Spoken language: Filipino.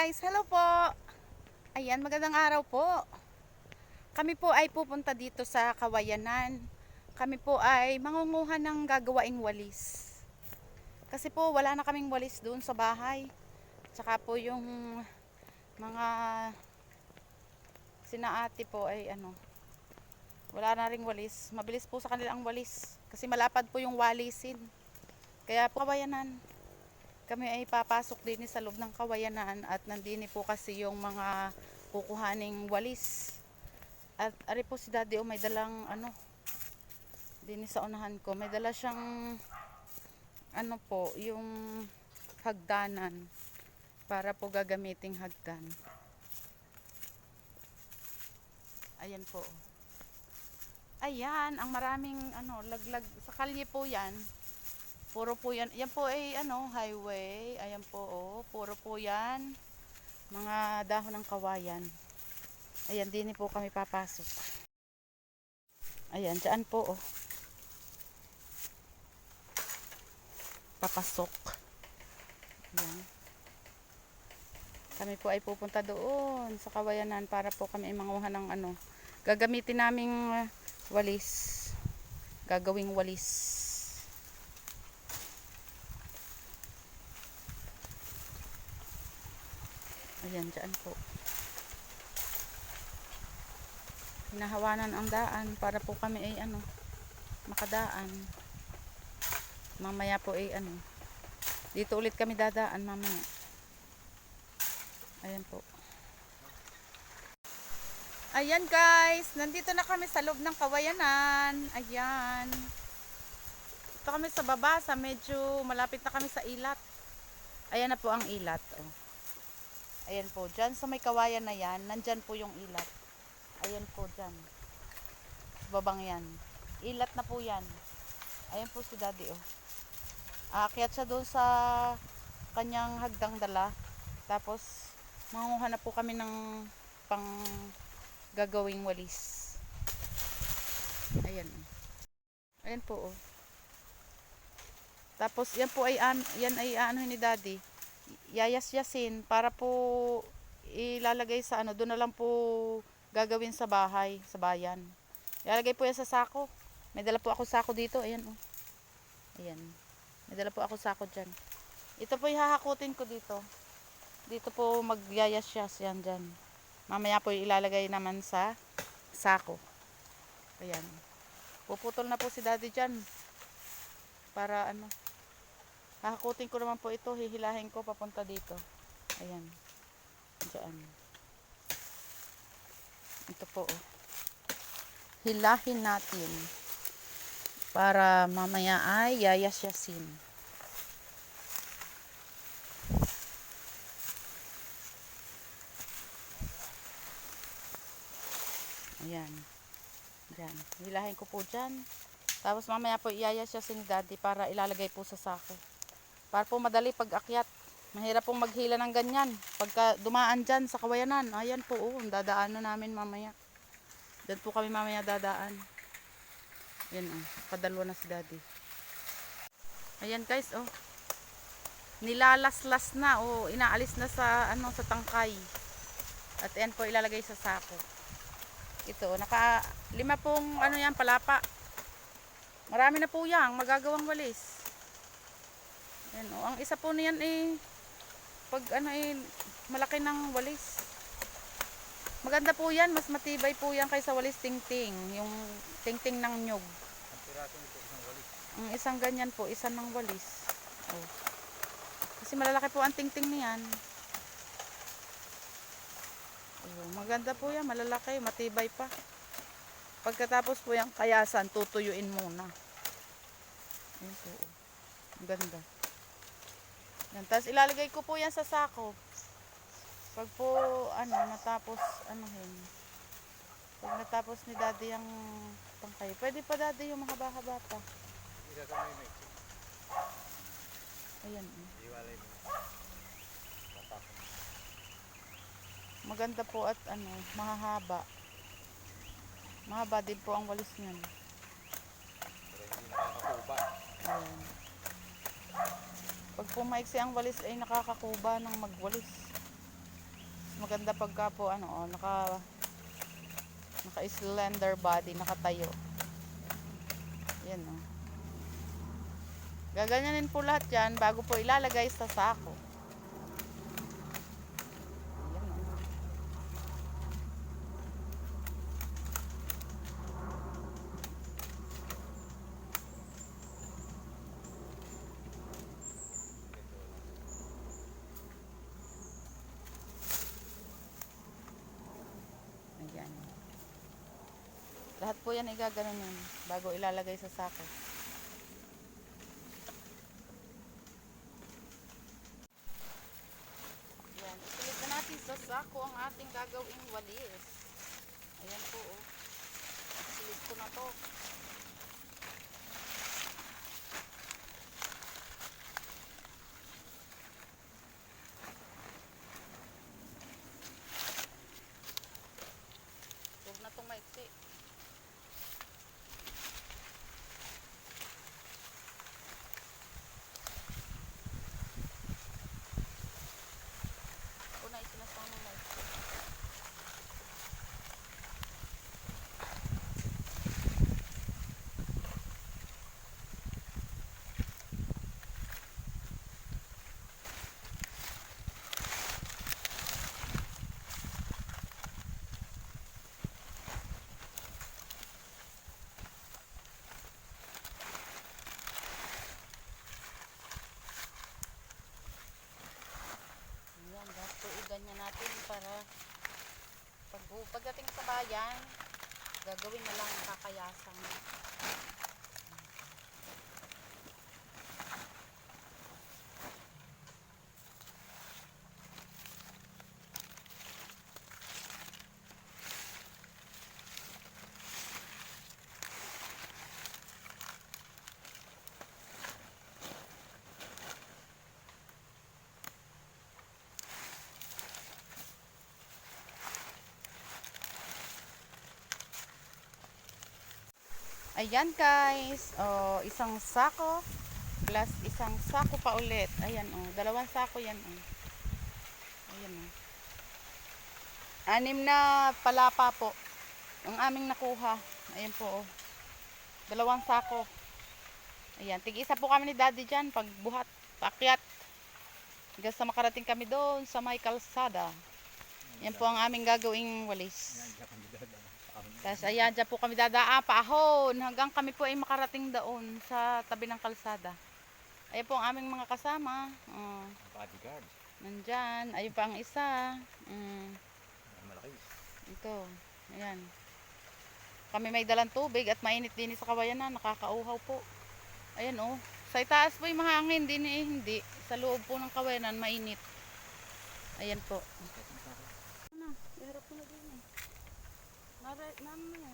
guys, hello po. Ayan, magandang araw po. Kami po ay pupunta dito sa Kawayanan. Kami po ay mangunguha ng gagawaing walis. Kasi po wala na kaming walis doon sa bahay. Tsaka po yung mga sinaati po ay ano, wala na ring walis. Mabilis po sa kanila ang walis. Kasi malapad po yung walisin. Kaya po Kawayanan kami ay papasok din sa loob ng kawayanan at nandini po kasi yung mga kukuhaning walis. At ari po si daddy o may dalang ano, din sa unahan ko, may dala siyang ano po, yung hagdanan para po gagamiting hagdan. Ayan po. Ayan, ang maraming ano, laglag sa kalye po 'yan. Puro po yan. Yan po ay ano, highway. Ayan po, oh. Puro po yan. Mga dahon ng kawayan. Ayan, din po kami papasok. Ayan, dyan po, oh. Papasok. Ayan. Kami po ay pupunta doon sa kawayanan para po kami ay ng ano. Gagamitin naming uh, walis. Gagawing walis. Ayan, dyan po. Hinahawanan ang daan para po kami ay ano, makadaan. Mamaya po ay ano, dito ulit kami dadaan mamaya. Ayan po. Ayan guys, nandito na kami sa loob ng kawayanan. Ayan. Ito kami sa baba, sa medyo malapit na kami sa ilat. Ayan na po ang ilat. Oh. Ayan po, dyan sa may kawayan na yan, nandyan po yung ilat. Ayan po dyan. Babang yan. Ilat na po yan. Ayan po si daddy oh. Aakyat siya doon sa kanyang hagdang dala. Tapos, manguha na po kami ng pang gagawing walis. Ayan. oh. Ayan po oh. Tapos, yan po ay, an, yan ay ano ni daddy yayas-yasin para po ilalagay sa ano, doon na lang po gagawin sa bahay, sa bayan. Ilalagay po yan sa sako. May dala po ako sako dito, ayan oh. Ayan. May dala po ako sako diyan. Ito po ihahakutin ko dito. Dito po magyayas-yas yan diyan. Mamaya po ilalagay naman sa sako. Ayan. Puputol na po si daddy diyan. Para ano, Hahakutin ko naman po ito, hihilahin ko papunta dito. Ayan. Diyan. Ito po. Oh. Hilahin natin. Para mamaya ay yayasyasin. Ayan. Diyan. Hilahin ko po dyan. Tapos mamaya po iyayasyasin ni daddy para ilalagay po sa sako. Para po madali pag akyat. Mahirap pong maghila ng ganyan. Pagka dumaan dyan sa kawayanan. Ayan po, oh, dadaan na namin mamaya. Diyan po kami mamaya dadaan. Ayan, oh, padalwa na si daddy. Ayan guys, oh. Nilalaslas na, oh. Inaalis na sa, ano, sa tangkay. At ayan po, ilalagay sa sako. Ito, naka, lima pong, ano yan, palapa. Marami na po yan, magagawang walis. Yan, oh. Ang isa po niyan eh, pag ano eh, malaki ng walis. Maganda po yan, mas matibay po yan kaysa walis tingting. Yung tingting ng nyog. Ang piraso nito isang walis. Ang isang ganyan po, isa ng walis. Oh. Kasi malalaki po ang tingting niyan. Oh, maganda po yan, malalaki, matibay pa. Pagkatapos po yung kayasan, tutuyuin muna. Ayan po. oh. Ang ganda. Yan. Tapos ilalagay ko po yan sa sako. Pag po, ano, natapos, ano hin. Pag natapos ni daddy yung tangkay. Pwede pa daddy yung mahaba-haba pa. Ayan. Maganda po at ano, mahahaba. Mahaba din po ang walis niyan. Pero hindi nakakakuba. Ayan. Pag po maiksi ang walis ay nakakakuba ng magwalis. maganda pagka po ano, oh, naka naka slender body, nakatayo. Yan oh. Gaganyanin po lahat yan bago po ilalagay sa sako. Yan oh. Ayan. Lahat po yan igaganon yun bago ilalagay sa sako. Ayan. Isilid na natin sa sako ang ating gagawing walis. Ayan po oh. Isilid ko na to. Huwag na itong maiksi. Ako na isinasama maiksi. Ayan, lahat po ganyan natin para pag, pagdating sa bayan, gagawin na lang ang Ayan guys, oh, isang sako plus isang sako pa ulit. Ayan oh, dalawang sako yan oh. Ayan oh. Anim na palapa po ang aming nakuha. Ayan po oh. Dalawang sako. Ayan, tig-isa po kami ni Daddy dyan pag buhat, paakyat. Hanggang sa makarating kami doon sa may kalsada. Yan po ang aming gagawing walis. Yan, Tapos ayan, dyan po kami dadaan, paahon, hanggang kami po ay makarating doon sa tabi ng kalsada. Ayan po ang aming mga kasama. Oh, bodyguard. nandyan. Ayun pa ang isa. Mm, malaki. ito. Ayan. Kami may dalang tubig at mainit din sa kawayanan. Nakakauhaw po. Ayan oh. Sa itaas po yung mahangin. Din eh, hindi. Sa loob po ng kawayanan, mainit. Ayan po. Öğretmen mi?